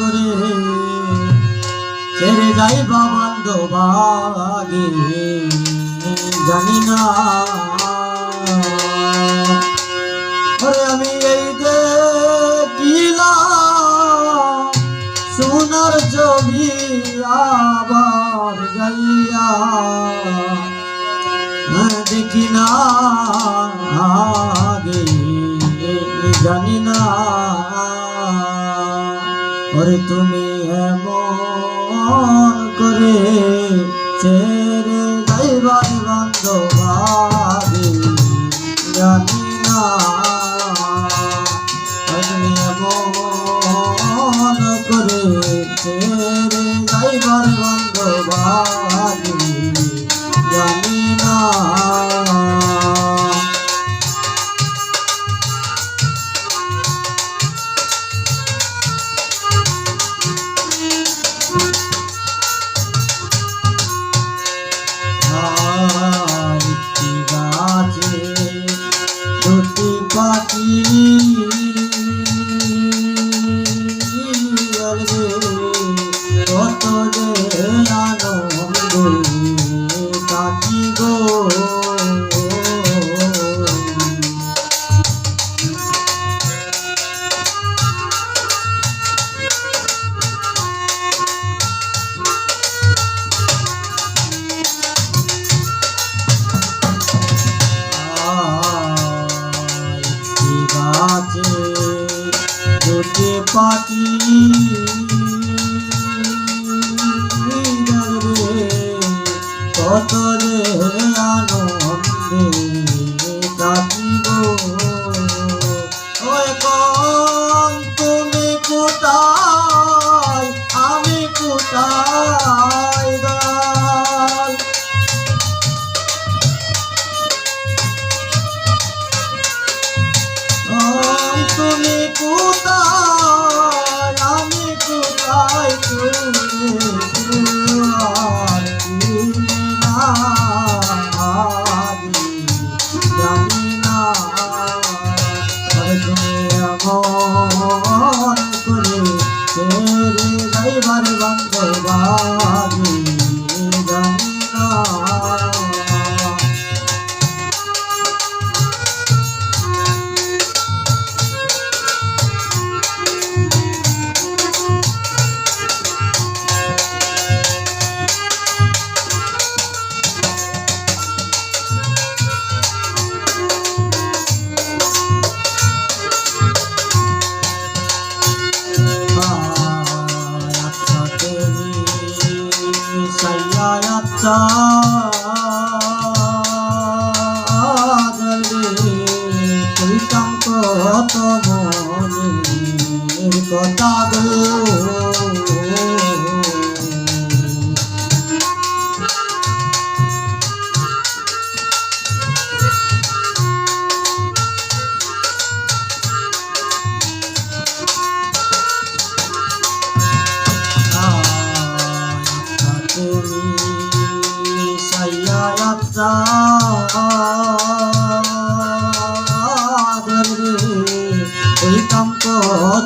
করে। ছেড়ে যাই বাবান্ধ বাগে, জানি না। আমি এই দেখিলাম সোনার ছবি আবার যাইয়া দেখি না আগে, জানি না। ওরে তুমি এমন করে ছেড়ে যাইবার বান্ধবাদি জানি না তুমি এমন করে ছেড়ে যাইবার বান্ধবাগে কত যাইবার বান্ধবাগি কত মনের কথা গো।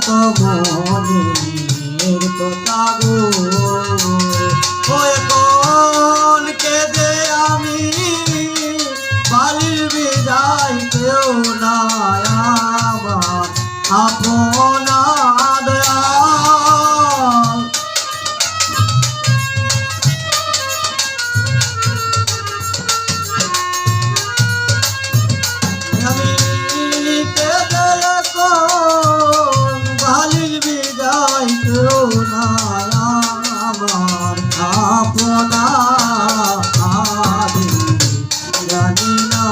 কত আমার আপনা জানি না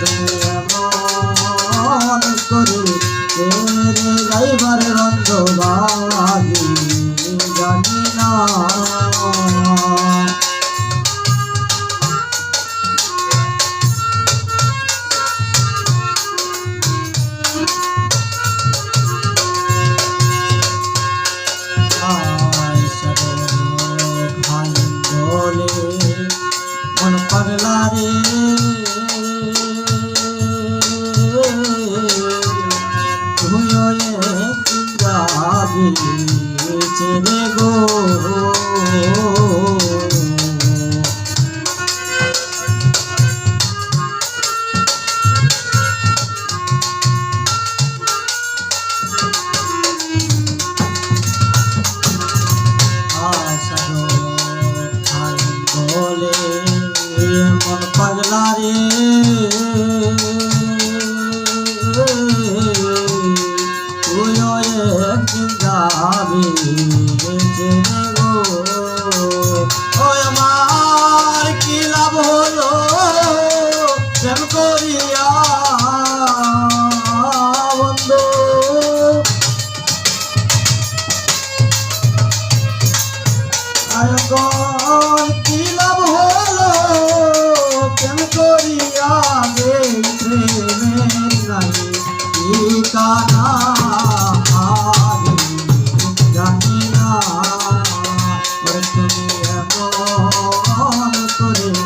তুমি এমন করে ছেড়ে যাইবার রে তুমি এমন করে